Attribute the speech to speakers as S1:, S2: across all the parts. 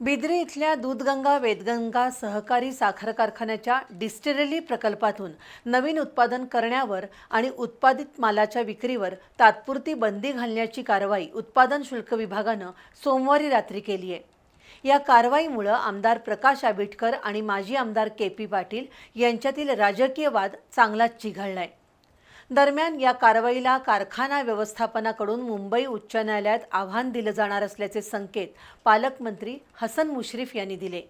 S1: बिद्री इथल्या दूधगंगा वेदगंगा सहकारी साखर कारखान्याच्या डिस्टिलरी प्रकल्पातून नवीन उत्पादन करण्यावर आणि उत्पादित मालाच्या विक्रीवर तात्पुरती बंदी घालण्याची कारवाई उत्पादन शुल्क विभागानं सोमवारी रात्री केली आहे. या कारवाईमुळं आमदार प्रकाश आबिटकर आणि माजी आमदार के पी पाटील यांच्यातील राजकीय वाद चांगलाच आहे दरम्यान या कारवाईला कारखाना व्यवस्थापनाकडून मुंबई उच्च न्यायालयात आव्हान दिलं जाणार असल्याचे संकेत पालकमंत्री हसन मुश्रीफ यांनी दिले.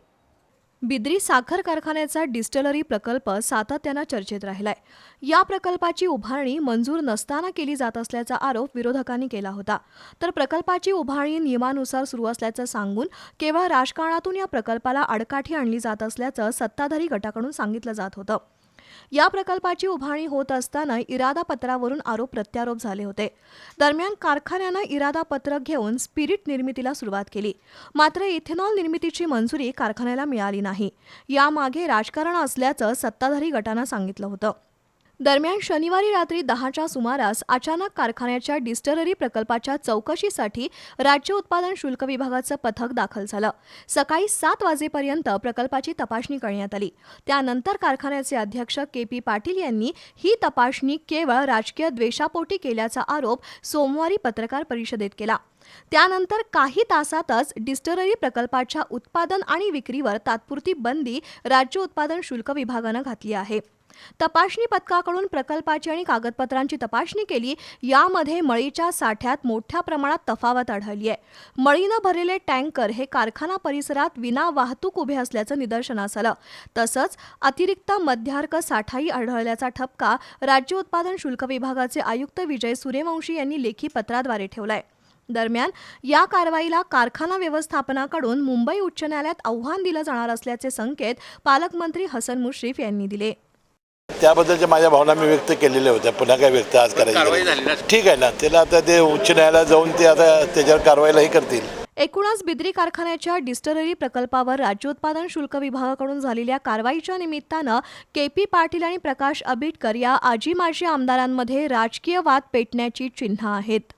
S2: बिद्री साखर कारखान्याचा डिस्टलरी प्रकल्प सातत्यानं चर्चेत राहिलाय. या प्रकल्पाची उभारणी मंजूर नसताना केली जात असल्याचा आरोप विरोधकांनी केला होता. तर प्रकल्पाची उभारणी नियमानुसार सुरू असल्याचं सांगून केवळ राजकारणातून या प्रकल्पाला आडकाठी आणली जात असल्याचं सत्ताधारी गटाकडून सांगितलं जात होतं. या प्रकल्पाची उभारणी होत असताना इरादा पत्रावरून आरोप प्रत्यारोप झाले होते. दरम्यान कारखान्यानं इरादा पत्रक घेऊन स्पिरिट निर्मितीला सुरुवात केली. मात्र इथेनॉल निर्मितीची मंजुरी कारखान्याला मिळाली नाही. यामागे राजकारण असल्याचं सत्ताधारी गटानं सांगितलं होतं. दरम्यान शनिवारी रात्री दहाच्या सुमारास अचानक कारखान्याच्या डिस्टलरी प्रकल्पाच्या चौकशीसाठी राज्य उत्पादन शुल्क विभागाचं पथक दाखल झालं. सकाळी सात वाजेपर्यंत प्रकल्पाची तपासणी करण्यात आली. त्यानंतर कारखान्याचे अध्यक्ष के पी पाटील यांनी ही तपासणी केवळ राजकीय द्वेषापोटी केल्याचा आरोप सोमवारी पत्रकार परिषदेत केला. त्यानंतर काही तासातच डिस्टलरी प्रकल्पाच्या उत्पादन आणि विक्रीवर तात्पुरती बंदी राज्य उत्पादन शुल्क विभागानं घातली आहे. तपासणी पथकाकडून प्रकल्पाची आणि कागदपत्रांची तपासणी केली यामध्ये मळीच्या साठ्यात मोठ्या प्रमाणात तफावत आढळली आहे. मळीनं भरलेले टँकर हे कारखाना परिसरात विना वाहतूक उभे असल्याचं निदर्शनास आलं. तसंच अतिरिक्त मध्यार्क साठाही आढळल्याचा ठपका राज्य उत्पादन शुल्क विभागाचे आयुक्त विजय सूर्यवंशी यांनी लेखी पत्राद्वारे ठेवलाय. दरम्यान या कारवाईला कारखाना व्यवस्थापनाकडून मुंबई उच्च न्यायालयात आव्हान दिलं जाणार असल्याचे संकेत पालकमंत्री हसन मुश्रीफ यांनी दिले.
S3: त्याबद्दलच्या माझ्या भावना मी व्यक्त केलेल्या होत्या पुन्हा काय व्यक्त आज
S4: कारवाई झाली ना?
S3: करायची ठीक आहे ना त्याला आता ते उच्च न्यायालयात जाऊन ते आता त्याच्यावर कारवाईलाही करतील.
S2: एकूणच बिद्री कारखान्याच्या डिस्टलरी प्रकल्पावर राज्य उत्पादन शुल्क विभागाकडून झालेल्या कारवाईच्या निमित्तानं के पी पाटील आणि प्रकाश आंबेडकर या आजी माजी आमदारांमध्ये राजकीय वाद पेटण्याची चिन्ह आहेत.